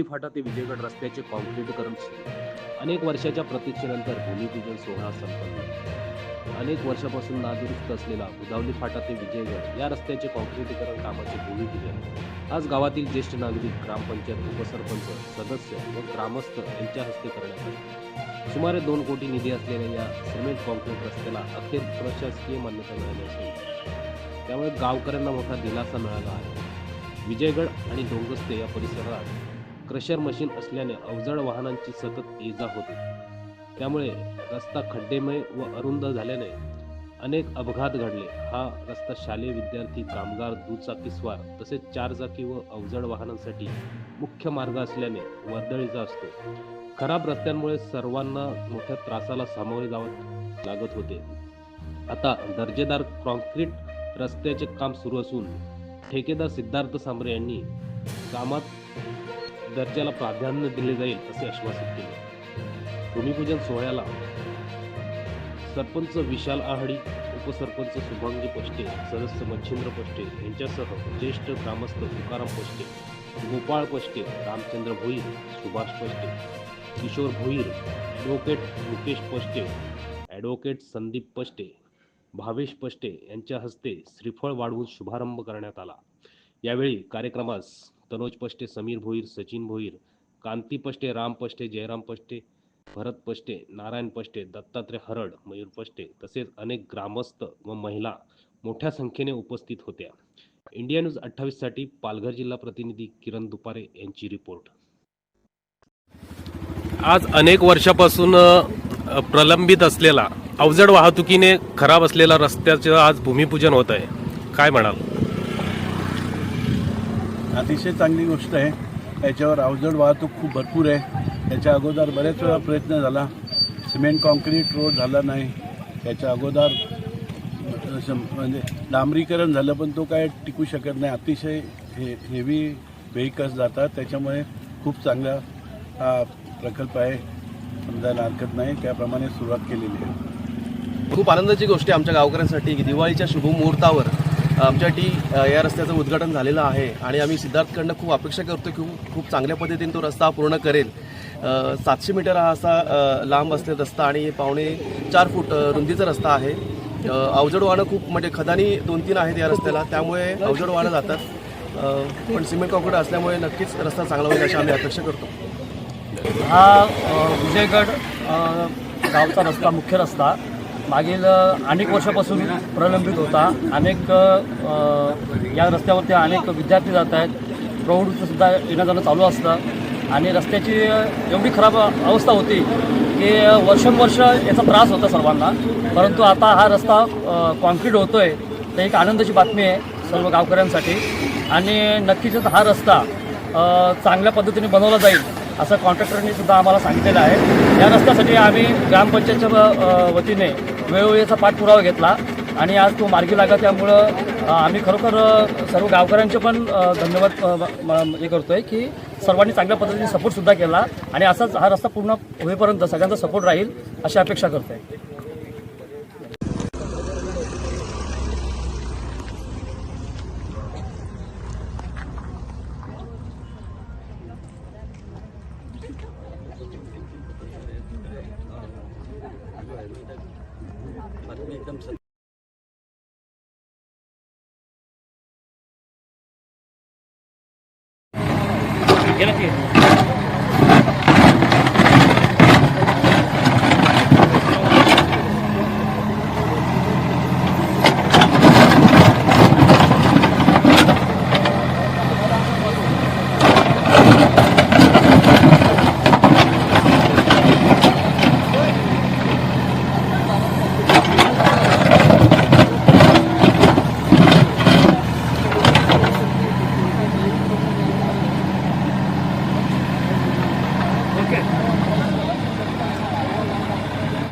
उदावली फाटा ते विजयगड रस्त्याचे कॉन्क्रीटीकरण सुरू अनेक वर्षाच्या प्रतीक्षेनंतर भूमिपूजन सोहळा संपन्न अनेक वर्षापासून नादुरुस्त असलेला उदावली फाटा ते विजयगड या रस्त्याचे कॉन्क्रीटीकरण कामाचे भूमिपूजन. आज गावातील ज्येष्ठ नागरिक ग्रामपंचायत उपसरपंच सदस्य व ग्रामस्थ यांच्या हस्ते करण्यात आले. सुमारे दोन कोटी निधी असलेल्या या सिमेंट कॉन्क्रीट रस्त्याला अखेर प्रशासकीय मान्यता मिळाली असून त्यामुळे गावकऱ्यांना मोठा दिलासा मिळाला आहे. विजयगड आणि डोंगस्ते या परिसरात क्रशर मशीन असल्याने अवजड वाहनांची सतत ये जा होते. त्यामुळे रस्ता खड्डेमय व अरुंद झाल्याने अनेक अपघात घडले. हा रस्ता शालेय विद्यार्थी कामगार दुचाकीस्वार तसेच चारचाकी व अवजड वाहनांसाठी मुख्य मार्ग असल्याने वर्दळीचा असतो. खराब रस्त्यांमुळे सर्वांना मोठ्या त्रासाला सामोरे जावं लागत होते. आता दर्जेदार कॉन्क्रीट रस्त्याचे काम सुरू असून ठेकेदार सिद्धार्थ सांबरे यांनी कामात दर्जाला प्राधान्य दिले जाईल असे आश्वासित केले. भूमिपूजन सोहळ्याला सरपंच विशाल आहाडी उपसरपंच शुभांगी पष्टे सदस्य मच्छिंद्र पष्टे यांच्यासह ज्येष्ठ ग्रामस्थ तुकाराम पोष्टे गोपाळ पष्टे रामचंद्र भोईर सुभाष पष्टे किशोर भोईर ॲडव्होकेट मुकेश पष्टे ॲडव्होकेट संदीप पष्टे भावेश पष्टे यांच्या हस्ते श्रीफळ वाढवून शुभारंभ करण्यात आला. यावेळी कार्यक्रमास तनोज पष्टे समीर भोईर सचिन भोईर कांती पष्टे राम पष्टे जयराम पष्टे भरत पष्टे नारायण पष्टे दत्तात्रय हरड मयूर पष्टे तसेच अनेक ग्रामस्थ व महिला मोठ्या संख्येने उपस्थित होत्या. इंडिया न्यूज अठ्ठावीससाठी पालघर जिल्हा प्रतिनिधी किरण दुपारे यांची रिपोर्ट. आज अनेक वर्षापासून प्रलंबित असलेला अवजड वाहतुकीने खराब असलेला रस्त्याचं आज भूमिपूजन होत आहे काय म्हणाल? अतिशय चांगली गोष्ट आहे. याच्यावर अवजड वाहतूक खूप भरपूर आहे. याच्या अगोदर बरेच वेळा प्रयत्न झाला. सिमेंट कॉन्क्रीट रोड झाला नाही. याच्या अगोदर म्हणजे डांबरीकरण झालं पण तो काय टिकू शकत नाही. अतिशय हे हेवी व्हेकल्स जातात. त्याच्यामुळे खूप चांगला हा प्रकल्प आहे. समजायला हरकत नाही. त्याप्रमाणे सुरुवात केलेली आहे. खूप आनंदाची गोष्ट आहे आमच्या गावकऱ्यांसाठी की दिवाळीच्या शुभमुहूर्तावर आमच्यासाठी या रस्त्याचं उद्घाटन झालेलं आहे आणि आम्ही सिद्धार्थकडनं खूप अपेक्षा करतो की खूप- चांगल्या पद्धतीने तो रस्ता पूर्ण करेल. सातशे मीटर हा असा लांब असलेला रस्ता आणि पावणे चार फूट रुंदीचा रस्ता आहे. अवजड वाहनं खूप म्हणजे खदानी दोन तीन आहेत या रस्त्याला त्यामुळे अवजड वाहनं जातात. पण सिमेंट कॉन्क्रीट असल्यामुळे नक्कीच रस्ता चांगला होईल अशी आम्ही अपेक्षा करतो. हा विजयगड गावचा रस्ता मुख्य रस्ता. मागील अनेक वर्षापासून प्रलंबित होता. अनेक या रस्त्यावरती अनेक विद्यार्थी जात आहेत. प्रौढसुद्धा येणं जाणं चालू असतं. आणि रस्त्याची एवढी खराब अवस्था होती की वर्षानुवर्ष याचा त्रास होता सर्वांना. परंतु आता हा रस्ता कॉन्क्रीट होतो आहे तर एक आनंदाची बातमी आहे सर्व गावकऱ्यांसाठी. आणि नक्कीच हा रस्ता चांगल्या पद्धतीने बनवला जाईल असं कॉन्ट्रॅक्टरनी सुद्धा आम्हाला सांगितलेलं आहे. या रस्त्यासाठी आम्ही ग्रामपंचायतच्या वतीने वेळोवेळीचा पाठपुरावा घेतला आणि आज तो मार्गी लागला त्यामुळं आम्ही खरोखर सर्व गावकऱ्यांचे पण धन्यवाद म- हे करतो आहे की सर्वांनी चांगल्या पद्धतीने सपोर्टसुद्धा केला आणि असाच हा रस्ता पूर्ण होईपर्यंत सगळ्यांचा सपोर्ट राहील अशी अपेक्षा करतो आहे एकदम गेला की?